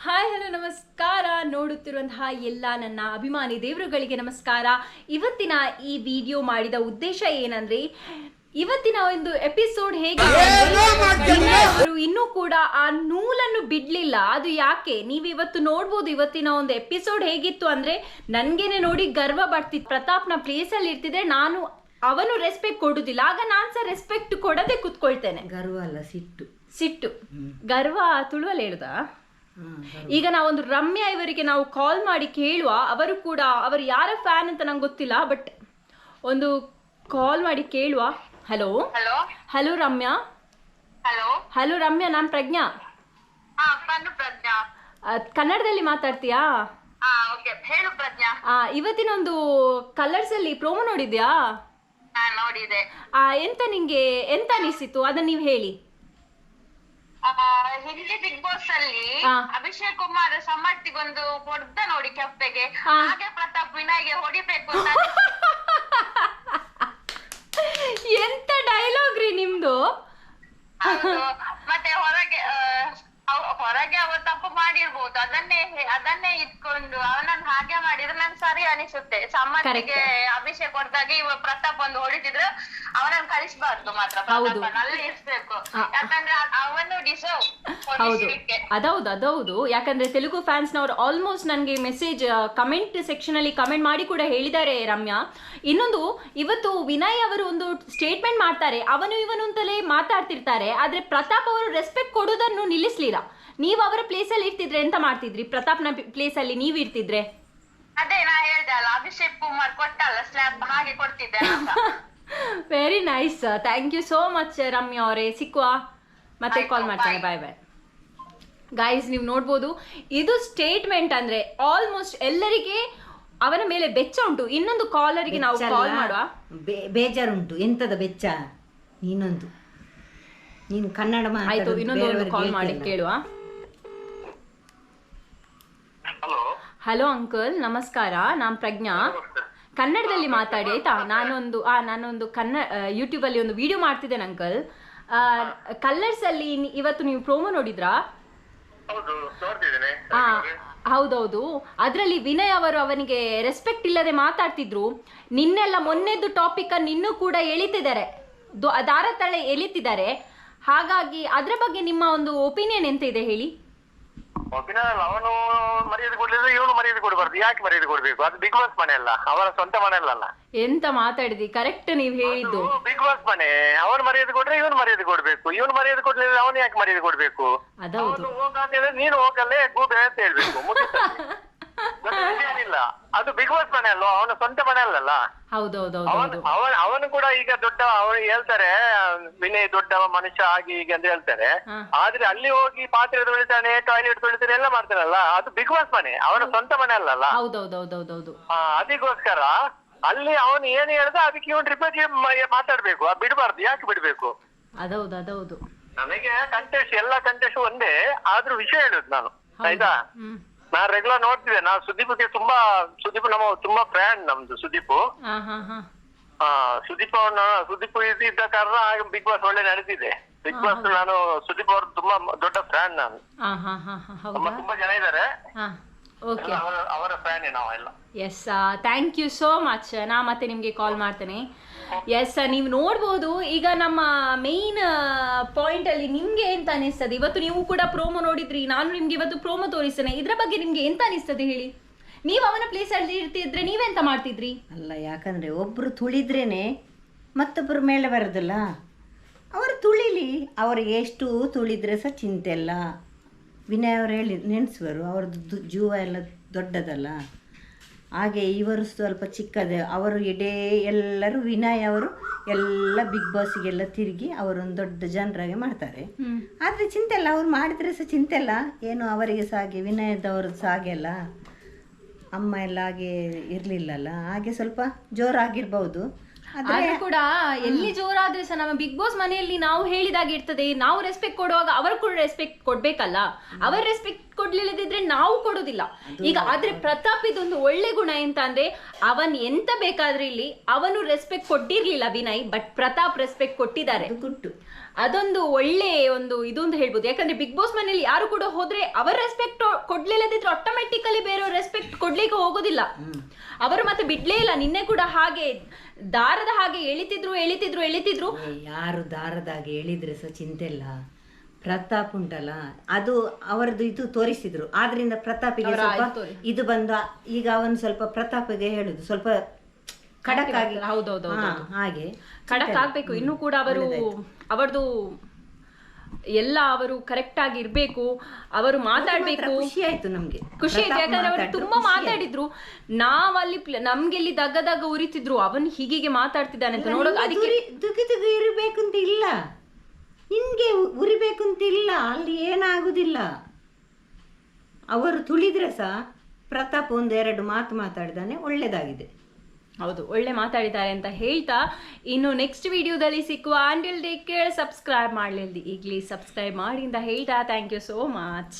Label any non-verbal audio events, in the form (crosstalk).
Hi hello ನಮಸ್ಕಾರ. ನೋಡುತ್ತಿರುವಂತಹ ಎಲ್ಲ ನನ್ನ ಅಭಿಮಾನಿ ದೇವರುಗಳಿಗೆ ನಮಸ್ಕಾರ. ಇವತ್ತಿನ ಈ ವಿಡಿಯೋ ಮಾಡಿದ ಉದ್ದೇಶ ಏನಂದ್ರೆ ಇವತ್ತಿನ ಒಂದು ಎಪಿಸೋಡ್ ಹೇಗೆ ಅವರು ಇನ್ನೂ ಕೂಡ ಆ ನೂಲನ್ನು ಬಿಡ್ಲಿಲ್ಲ. ಅದು ಯಾಕೆ? ನೀವು ಇವತ್ತು ನೋಡ್ಬೋದು ಇವತ್ತಿನ ಒಂದು ಎಪಿಸೋಡ್ ಹೇಗಿತ್ತು ಅಂದ್ರೆ ನನ್ಗೇನೆ ನೋಡಿ ಗರ್ವ ಬರ್ತಿತ್ತು. ಪ್ರತಾಪ್ನ ಪ್ಲೇಸ್ ಅಲ್ಲಿ ಇರ್ತಿದ್ರೆ ನಾನು ಅವನು ರೆಸ್ಪೆಕ್ಟ್ ಕೊಡುದಿಲ್ಲ. ಆಗ ನಾನ್ ಸಹ ರೆಸ್ಪೆಕ್ಟ್ ಕೊಡದೆ ಕುತ್ಕೊಳ್ತೇನೆ. ಗರ್ವ ಅಲ್ಲ ಸಿಟ್ಟು. ಸಿಟ್ಟು. ಗರ್ವ ತುಳುವಲ್ಲಿ ಹೇಳುದಾ. ಈಗ ನಾವೊಂದು ರಮ್ಯಾ ಇವರಿಗೆ ನಾವು ಕಾಲ್ ಮಾಡಿ ಕೇಳುವ ಅವರು ಕೂಡ ಅವರು ಯಾರ ಫ್ಯಾನ್ ಅಂತ ನಂಗೆ ಗೊತ್ತಿಲ್ಲ ಬಟ್ ಒಂದು ಕಾಲ್ ಮಾಡಿ ಕೇಳುವ. Hello hello hello Ramya? Hello hello Ramya ನಾನು ಪ್ರಜ್ಞಾ. ಕನ್ನಡದಲ್ಲಿ ಮಾತಾಡ್ತೀಯಾ? ಹಾ ಓಕೆ ಹೇಳು ಪ್ರಜ್ಞಾ. ಆ, ಇವತ್ತಿನ ಒಂದು ಕಲರ್ಸ್ ಅಲ್ಲಿ ಪ್ರೋಮೋ ನೋಡಿದ್ಯಾ? ಹಾ ನೋಡಿದೆ. ಆ, ಎಂತ ನಿಂಗೆ ಎಂತ ಅನಿಸಿತು? ಅದನ್ನ ನೀವು ಹೇಳಿ. ಆ, ಹಿಂದಿ ಬಿಗ್ ಬಾಸ್ ಅಲ್ಲಿ ಹಾ. ಅಭಿಷೇಕ್ ಕುಮಾರ್ ಸಮರ್ಥಿಗೊಂದು ಹೊಡ್ದ ನೋಡಿ ಕೆಪ್ಪೆಗೆ ಹಾ. ಹಾಗೆ ಪ್ರತಾಪ್ ವಿನಯ್ಗೆ ಹೊಡಿಬೇಕು ಅಂತ (laughs) ಎಂತ ಡೈಲಾಗ್ ರೀ ನಿಮ್ದು ಹೌದು. ಮತ್ತೆ ಹೊರಗೆ ಆ, ಅವ್- ಹೊರಗೆ ಅವರು ತಪ್ಪು ಮಾಡಿರ್ಬೋದು ಅದನ್ನೇ ಅದನ್ನೇ ಇಟ್ಕೊಂಡು ಅವನನ್ನ ಹಾಗೆ ಮಾಡಿದ್ರೆ ನನ್ ಸರಿ ಅನಿಸುತ್ತೆ. ಸಮ್ಮತಿಗೆ ಅಭಿಷೇಕ್ ಹೊರತಾಗಿ ಇವ ಪ್ರತಾಪ್ ಒಂದು ಹೊಡಿತಿದ್ರೆ ಅವನನ್ನ ಕಳಿಸ್ಬಾರ್ದು ಮಾತ್ರ ಹೌದು. ಅಲ್ಲಿ ಇರ್ಬೇಕು ಯಾಕಂದ್ರೆ ಅವನು ಡಿಸರ್ವ್ ಹೌದು. ಅದೌದು ಅದೌದು. ಯಾಕಂದ್ರೆ ತೆಲುಗು ಫ್ಯಾನ್ಸ್ ನವರು ಆಲ್ಮೋಸ್ಟ್ ನನಗೆ ಮೆಸೇಜ್ ಕಮೆಂಟ್ ಸೆಕ್ಷನ್ ಅಲ್ಲಿ ಕಮೆಂಟ್ ಮಾಡಿ ಕೂಡ ಹೇಳಿದ್ದಾರೆ ರಮ್ಯಾ. ಇನ್ನೊಂದು ಇವತ್ತು ವಿನಯ್ ಅವರು ಒಂದು ಸ್ಟೇಟ್ಮೆಂಟ್ ಮಾಡ್ತಾರೆ. ಅವನು ಇವನು ಅಂತಲೇ ಮಾತಾಡ್ತಿರ್ತಾರೆ ಆದ್ರೆ ಪ್ರತಾಪ್ ಅವರು ರೆಸ್ಪೆಕ್ಟ್ ಕೊಡೋದನ್ನು ನಿಲ್ಲಿಸ್ಲಿಲ್ಲ. ನೀವು ಅವರ ಪ್ಲೇಸ್ ಅಲ್ಲಿ ಇರ್ತಿದ್ರೆ ಎಂತ ಮಾಡ್ತಿದ್ರಿ? ಪ್ರತಾಪ್ನ ಪ್ಲೇಸ್ ಅಲ್ಲಿ ನೀವ್ ಇರ್ತಿದ್ರೆ? ಅದೇ ನಾ ಹೇಳ್ದೆ ಅಲ್ಲ ಅಭಿಷೇಕ್ ಕುಮಾರ್ ಕೊಟ್ಟಲ್ಲ ಸ್ಲ್ಯಾಬ್ ಹಾಗೆ ಕೊಡ್ತಿದ್ದೆ ಅಂತ. Very nice thank you so much Ramya ಅವರೇ. ಸಿಕ್ಕುವ? ಮತ್ತೆ ಆಯ್ತು, ಕಾಲ್ ಮಾಡ್ತೇನೆ ಬಾಯ್ ಬಾಯ್ ಗಾಯ್ಸ್ ನೀವು ನೋಡ್ಬೋದು ಇದು ಸ್ಟೇಟ್ಮೆಂಟ್ ಅಂದ್ರೆ ಆಲ್ಮೋಸ್ಟ್ ಎಲ್ಲರಿಗೆ ಅವನ ಮೇಲೆ ಬೆಚ್ಚ ಉಂಟು. ಇನ್ನೊಂದು ಕಾಲರಿಗೆ ನಾವು ಬೆಚ್ಚ ಕಾಲ್ ಅಲ್ಲ, ಮಾಡುವ. ಬೇ- ಬೇಜಾರುಂಟು. ಎಂತದ ಬೆಚ್ಚ? ನೀನೊಂದು. ನೀನು ಕನ್ನಡ ಆಯ್ತು ಇನ್ನೊಂದು ಒಂದು ಬೇರೆಯವ್ರಿಗೆ ಕಾಲ್ ಮಾಡಿ ಹೇಳ್ತೀಯಲ್ಲ. ಕೇಳುವ. ಹಲೋ ಅಂಕಲ್ ನಮಸ್ಕಾರ. ನಾನು ಪ್ರಜ್ಞಾ. ಕನ್ನಡದಲ್ಲಿ ಮಾತಾಡಿ ಆಯ್ತಾ? ನಾನೊಂದು ಆ ನಾನೊಂದು ಕನ್ನ ಯೂಟ್ಯೂಬಲ್ಲಿ ಒಂದು ವಿಡಿಯೋ ಮಾಡ್ತಿದ್ದೇನೆ ಅಂಕಲ್ ಕಲರ್ಸ್ ಅಲ್ಲಿ ಇವತ್ತು ನೀವು ಪ್ರೋಮೋ ನೋಡಿದ್ರಾ? ಆ ಹೌದೌದು. ಅದರಲ್ಲಿ ವಿನಯ್ ಅವರು ಅವನಿಗೆ ರೆಸ್ಪೆಕ್ಟ್ ಇಲ್ಲದೆ ಮಾತಾಡ್ತಿದ್ರು. ನಿನ್ನೆಲ್ಲ ಮೊನ್ನೆದ್ದು ಟಾಪಿಕ್ ಅನ್ನು ಇನ್ನೂ ಕೂಡ ಎಳಿತಿದ್ದಾರೆ. ದಾರ ತಳೆ ಎಳಿತಿದ್ದಾರೆ. ಹಾಗಾಗಿ ಅದರ ಬಗ್ಗೆ ನಿಮ್ಮ ಒಂದು ಒಪಿನಿಯನ್ ಎಂತ ಇದೆ ಹೇಳಿ? ಒಪ್ಪಿನಲ್ಲ ಅವನು ಮರ್ಯಾದೆ ಕೊಡ್ಲಿಲ್ಲ ಇವನು ಮರ್ಯಾದೆ ಕೊಡಬಾರ್ದು. ಯಾಕೆ ಮರ್ಯಾದೆ ಕೊಡ್ಬೇಕು? ಅದು ಬಿಗ್ ಬಾಸ್ ಮನೆ ಅಲ್ಲ ಅವರ ಸ್ವಂತ ಮನೆ ಅಲ್ಲ ಎಂತ ಮಾತಾಡಿದಿ? ಕರೆಕ್ಟ್ ನೀವು ಹೇಳಿದ್ದು. ಬಿಗ್ ಬಾಸ್ ಮನೆ. ಅವನು ಮರ್ಯಾದೆ ಕೊಟ್ರೆ ಇವನು ಮರ್ಯಾದೆ ಕೊಡ್ಬೇಕು. ಇವನು ಮರ್ಯಾದೆ ಕೊಡ್ಲಿಲ್ಲ ಅವನು ಯಾಕೆ ಮರ್ಯಾದೆ ಕೊಡ್ಬೇಕು? ಅದೌದು. ಅವನು ಹೋಗ ಅಂತ ಹೇಳಿದ್ರೆ ನೀನು ಹೋಗಲ್ಲೇ ಗೂಬೆ ಅಂತ ಹೇಳ್ಬೇಕು. ಮುಗಿಸ್ತದೆ. (laughs) ಏನಿಲ್ಲ ಅದು ಬಿಗ್ ಬಾಸ್ ಮನೆ ಅಲ್ವಾ? ಅವನ ಸ್ವಂತ ಮನೆ ಅಲ್ಲಲ್ಲ? ಹೌದೌದೌದು ಅವನು ಅವನು ಕೂಡ ಈಗ ದೊಡ್ಡ ಅವನು ಹೇಳ್ತಾರೆ ವಿನಯ್ ದೊಡ್ಡ ಮನುಷ್ಯ ಆಗಿ ಹೀಗೆ ಅಂತ ಹೇಳ್ತಾರೆ. ಆದ್ರೆ ಅಲ್ಲಿ ಹೋಗಿ ಪಾತ್ರೆ ತೊಳಿತಾನೆ ಟಾಯ್ಲೆಟ್ ತೊಳಿತಾನೆ ಎಲ್ಲ ಮಾಡ್ತಾನಲ್ಲ? ಅದು ಬಿಗ್ ಬಾಸ್ ಮನೆ. ಅವನ ಸ್ವಂತ ಮನೆ ಅಲ್ಲಲ್ಲ? ಅದಕ್ಕೋಸ್ಕರ ಅಲ್ಲಿ ಅವನು ಏನ್ ಹೇಳ್ದ ಅದಕ್ಕೆ ಇವನ್ ರಿಪೇರಿ ಮಾತಾಡ್ಬೇಕು. ಬಿಡಬಾರ್ದು ಯಾಕೆ ಬಿಡ್ಬೇಕು? ಅದೌದು ಅದೌದು ನನಗೆ ಕಂಟೆಸ್ಟ್ ಎಲ್ಲ ಕಂಟೆಸ್ಟ್ ಒಂದೇ ಆದ್ರೂ ವಿಷಯ ಹೇಳುದು ನಾನು. ಆಯ್ತಾ? ನಾನ್ ರೆಗ್ಯುಲರ್ ನೋಡ್ತಿದ್ದೆ. ನಾನು ಸುದೀಪ್ಗೆ ತುಂಬಾ ಸುದೀಪ್ ನಮ್ಮ ತುಂಬಾ ಫ್ಯಾನ್ ನಮ್ದು ಸುದೀಪ್. ಆ ಸುದೀಪ್ ಅವ್ರನ್ನ ಸುದೀಪ್ ಇದ್- ಇದ್ದ ಕಾರಣ ಬಿಗ್ ಬಾಸ್ ಒಳ್ಳೆ ನಡೀತಿದೆ. ಬಿಗ್ ಬಾಸ್ ನಾನು ಸುದೀಪ್ ಅವ್ರ ತುಂಬಾ ದೊಡ್ಡ ಫ್ಯಾನ್ ನಾನು. ತುಂಬಾ ಜನ ಇದ್ದಾರೆ ಓಕೆ ಅವರ ಫ್ಯಾನ್ ನಾವೆಲ್ಲ. Yes thank you so much ನಾ ಮತ್ತೆ ನಿಮಗೆ ಕಾಲ್ ಮಾಡ್ತೇನೆ. ಎಸ್ ನೀವು ನೋಡ್ಬೋದು ಈಗ ನಮ್ಮ ಮೇನ್ ಪಾಯಿಂಟ್ ಅಲ್ಲಿ ನಿಮಗೆ ಎಂತ ಅನಿಸ್ತದೆ? ಇವತ್ತು ನೀವು ಕೂಡ ಪ್ರೋಮೋ ನೋಡಿದ್ರಿ. ನಾನು ನಿಮ್ಗೆ ಇವತ್ತು ಪ್ರೋಮೋ ತೋರಿಸ್ತೇನೆ. ಇದ್ರ ಬಗ್ಗೆ ನಿಮ್ಗೆ ಎಂತ ಅನಿಸ್ತದೆ ಹೇಳಿ? ನೀವು ಅವನ ಪ್ಲೇಸಲ್ಲಿ ಇರ್ತಿದ್ರೆ ನೀವೆಂತ ಮಾಡ್ತಿದ್ರಿ? ಅಲ್ಲ ಯಾಕಂದ್ರೆ ಒಬ್ರು ತುಳಿದ್ರೇನೆ ಮತ್ತೊಬ್ಬರು ಮೇಲೆ ಬರೋದಿಲ್ಲ. ಅವರು ತುಳಿಲಿ. ಅವರಿಗೆ ಎಷ್ಟು ತುಳಿದ್ರೆ ಸಹ ಚಿಂತೆ ಇಲ್ಲ. ವಿನಯ್ ಅವರು ಹೇಳಿ ನೆನೆಸುವರು ಅವ್ರದ್ದು ಜೀವ ಎಲ್ಲ ದೊಡ್ಡದಲ್ಲ. ಹಾಗೆ ಇವರು ಸ್ವಲ್ಪ ಚಿಕ್ಕದೆ ಅವರು ಇಡೇ ಎಲ್ಲರೂ ವಿನಯ್ ಅವರು ಎಲ್ಲ ಬಿಗ್ ಬಾಸ್ಗೆಲ್ಲ ತಿರುಗಿ ಅವರೊಂದು ದೊಡ್ಡ ಜನರಾಗೆ ಮಾಡ್ತಾರೆ. ಆದರೆ ಚಿಂತೆ ಇಲ್ಲ ಅವ್ರು ಮಾಡಿದರೆ ಸಹ ಚಿಂತೆ ಇಲ್ಲ ಏನು ಅವರಿಗೆ ಸಹ ಹಾಗೆ ವಿನಯದವ್ರದ್ದು ಸಹ ಹಾಗೆ ಅಲ್ಲ. ಅಮ್ಮ ಎಲ್ಲ ಹಾಗೆ ಇರಲಿಲ್ಲಲ್ಲ. ಹಾಗೆ ಸ್ವಲ್ಪ ಜೋರಾಗಿರ್ಬೋದು. ಆದರೆ ಕೂಡ ಎಲ್ಲಿ ಜೋರಾದ್ರೆ ಸಹ ನಮ್ಮ ಬಿಗ್ ಬಾಸ್ ಮನೆಯಲ್ಲಿ ನಾವು ಹೇಳಿದಾಗ ಇರ್ತದೆ ನಾವು ರೆಸ್ಪೆಕ್ಟ್ ಕೊಡುವಾಗ ಅವರು ಕೂಡ ರೆಸ್ಪೆಕ್ಟ್ ಕೊಡ್ಬೇಕಲ್ಲ. ಅವರ ರೆಸ್ಪೆಕ್ಟ್ ಕೊಡ್ಲಿಲ್ಲದಿದ್ರೆ ನಾವು ಕೊಡೋದಿಲ್ಲ. ಈಗ ಆದ್ರೆ ಪ್ರತಾಪ್ ಇದೊಂದು ಒಳ್ಳೆ ಗುಣ ಎಂತ ಅಂದ್ರೆ ಅವನ್ ಎಂತ ಬೇಕಾದ್ರೆ ಇಲ್ಲಿ ಅವನು ರೆಸ್ಪೆಕ್ಟ್ ಕೊಟ್ಟಿರ್ಲಿಲ್ಲ ವಿನಯ್ ಬಟ್ ಪ್ರತಾಪ್ ರೆಸ್ಪೆಕ್ಟ್ ಕೊಟ್ಟಿದ್ದಾರೆ. ಗುಟ್ಟು. ಅದೊಂದು ಒಳ್ಳೆ ಒಂದು ಇದು ಅಂತ ಹೇಳ್ಬೋದು. ಯಾಕಂದ್ರೆ ಬಿಗ್ ಬಾಸ್ ಮನೆಯಲ್ಲಿ ಯಾರು ಕೂಡ ಹೋದ್ರೆ ಅವರ ರೆಸ್ಪೆಕ್ಟ್ ಕೊಡ್ಲಿಲ್ಲದಿದ್ರೆ ಆಟೋಮೆಟಿಕಲಿ ಬೇರೆಯವ್ರ ರೆಸ್ಪೆಕ್ಟ್ ಕೊಡ್ಲಿಕ್ಕೆ ಹೋಗೋದಿಲ್ಲ. ಅವರು ಮತ್ತೆ ಬಿಡ್ಲೇ ಇಲ್ಲ. ನಿನ್ನೆ ಕೂಡ ಹಾಗೆ ದಾರದ ಹಾಗೆ ಎಳಿತಿದ್ರು ಎಳಿತಿದ್ರು ಎಳಿತಿದ್ರು. ಯಾರು ದಾರದಾಗೆ ಹೇಳಿದ್ರೆ ಸಹ ಚಿಂತೆ ಇಲ್ಲ. ಪ್ರತಾಪ್ ಉಂಟಲ್ಲ ಅದು ಅವರದ್ದು ಇದು ತೋರಿಸಿದ್ರು. ಆದ್ರಿಂದ ಪ್ರತಾಪಿಗೆ ಸ್ವಲ್ಪ ಇದು ಬಂದ ಬಂದು ಈಗ ಅವನು ಸ್ವಲ್ಪ ಪ್ರತಾಪಿಗೆ ಹೇಳುದು ಸ್ವಲ್ಪ ಖಡಕ್ ಆಗಿ ಹೌದೌದು ಹಾಗೆ. ಖಡಕ್ ಆಗ್ಬೇಕು. ಇನ್ನು ಕೂಡ ಅವರು ಅವರದು ಎಲ್ಲ ಅವರು ಕರೆಕ್ಟ್ ಆಗಿ ಇರಬೇಕು ಅವರು ಮಾತಾಡಬೇಕು. ಖುಷಿ ಆಯ್ತು ನಮ್ಗೆ. ಖುಷಿ ಆಯ್ತು. ಯಾಕಂದ್ರೆ ಅವರು ತುಂಬಾ ಮಾತಾಡಿದ್ರು. ನಾವಲ್ಲಿ ನಮ್ಗೆ ಇಲ್ಲಿ ದಗ್ಗ ದಗ್ಗ ಉರಿತಿದ್ರು ಅವನ್ ಹೀಗೆ ಮಾತಾಡ್ತಿದ್ದಾನೆ ಅಂತ ನೋಡೋಕೆ ನಿಮ್ಗೆ ಅದಕ್ಕೆ ದುಗಿ ದುಗಿ ಇರಬೇಕು ಅಂತ ಇಲ್ಲ. ನಿನ್ಗೆ ಉ- ಉರಿಬೇಕು ಅಂತ ಇಲ್ಲ ಅಲ್ಲಿ ಏನಾಗುದಿಲ್ಲ. ಅವರು ತುಳಿದ್ರೆ ಸಹ ಪ್ರತಾಪ್ ಒಂದೆರಡು ಮಾತು ಮಾತಾಡಿದಾನೆ ಒಳ್ಳೇದಾಗಿದೆ. ಹೌದು, ಒಳ್ಳೆ ಮಾತಾಡಿದ್ದಾರೆ ಅಂತ ಹೇಳ್ತಾ ಇನ್ನು ನೆಕ್ಸ್ಟ್ ವಿಡಿಯೋದಲ್ಲಿ ಸಿಕ್ಕುವ ಆಂಟಿಲ್ ಟೇಕ್ ಕೇರ್ ಸಬ್ಸ್ಕ್ರೈಬ್ ಮಾಡಲಿಲ್ಲ ಈಗಲೇ ಸಬ್ಸ್ಕ್ರೈಬ್ ಮಾಡಿ ಅಂತ ಹೇಳ್ತಾ ಥ್ಯಾಂಕ್ ಯು ಸೋ ಮಚ್